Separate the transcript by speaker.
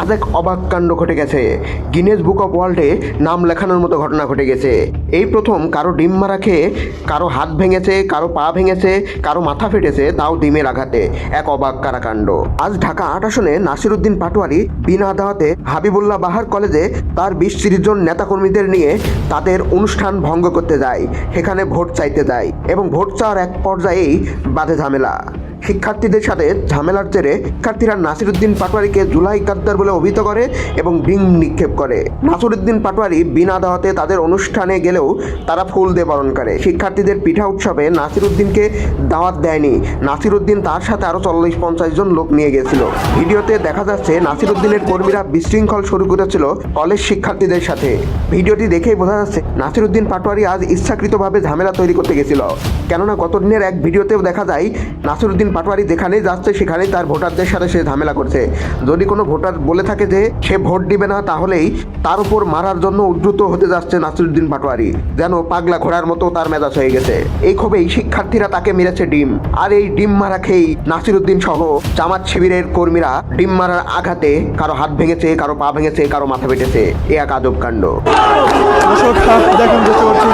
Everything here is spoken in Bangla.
Speaker 1: আজ এক অবাক কাণ্ড ঘটে গেছে। গিনেস বুক অফ ওয়ার্ল্ডে নাম লেখানোর মতো ঘটনা ঘটে গেছে। এই প্রথম কারও ডিম মারা খেয়ে, কারও হাত ভেঙেছে, কারও পা ভেঙেছে, কারও মাথা ফেটেছে, তাও ডিমের আঘাতে। এক অবাক কারাকাণ্ড। আজ ঢাকা আট আসনে নাসিরুদ্দিন পাটোয়ারি বিনা আদালতে হাবিবুল্লাহ বাহার কলেজে তার বিশ তিরিশ জন নেতাকর্মীদের নিয়ে তাদের অনুষ্ঠান ভঙ্গ করতে যায়। সেখানে ভোট চাইতে যায় এবং ভোট চাওয়ার এক পর্যায়েই বাধে ঝামেলা। শিক্ষার্থীদের সাথে ঝামেলার জেরে শিক্ষার্থীরা নাসিরুদ্দিন পাটোয়ারিকে জুলাই কাদ্দার বলে অভিহিত করে এবং ডিম নিক্ষেপ করে। নাসিরুদ্দিন পাটোয়ারি বিনা দাওয়াতে তাদের অনুষ্ঠানে গেলেও তারা ফুল দিয়ে বরণ করে। শিক্ষার্থীদের পিঠা উৎসবে নাসিরুদ্দিনকে দাওয়াত দেয়নি। নাসিরুদ্দিন তার সাথে আরও চল্লিশ পঞ্চাশ জন লোক নিয়ে গেছিল। ভিডিওতে দেখা যাচ্ছে, নাসিরুদ্দিনের কর্মীরা বিশৃঙ্খল শুরু করেছিল কলেজ শিক্ষার্থীদের সাথে। ভিডিওটি দেখেই বোঝা যাচ্ছে, নাসিরুদ্দিন পাটোয়ারি আজ ইচ্ছাকৃতভাবে ঝামেলা তৈরি করতে গেছিল। কেননা গত দিনের এক ভিডিওতেও দেখা যায়, নাসিরুদ্দিন পাটোয়ারি যেখানেই যাচ্ছে সেখানেই তার ভোটারদের সাথে সে ঝামেলা করছে। যদি কোনো ভোটার বলে থাকে যে সে ভোট দিবে না, তাহলেই তার উপর মারার জন্য উদ্যুত হতে যাচ্ছে নাসিরুদ্দিন পাটোয়ারি, যেন পাগলা ঘোড়ার মতো তার মেজাজ হয়ে গেছে। এই ক্ষোভেই শিক্ষার্থীরা তাকে মেরেছে ডিম। আর এই ডিম মারা খেয়েই নাসিরুদ্দিন সহ জামাত শিবিরের কর্মীরা ডিম মারার আঘাতে কারও হাত ভেঙেছে, কারও পা ভেঙেছে, কারও মাথা পেটেছে এ এক আদব কাণ্ড।
Speaker 2: দেখেন দেখতে পাচ্ছি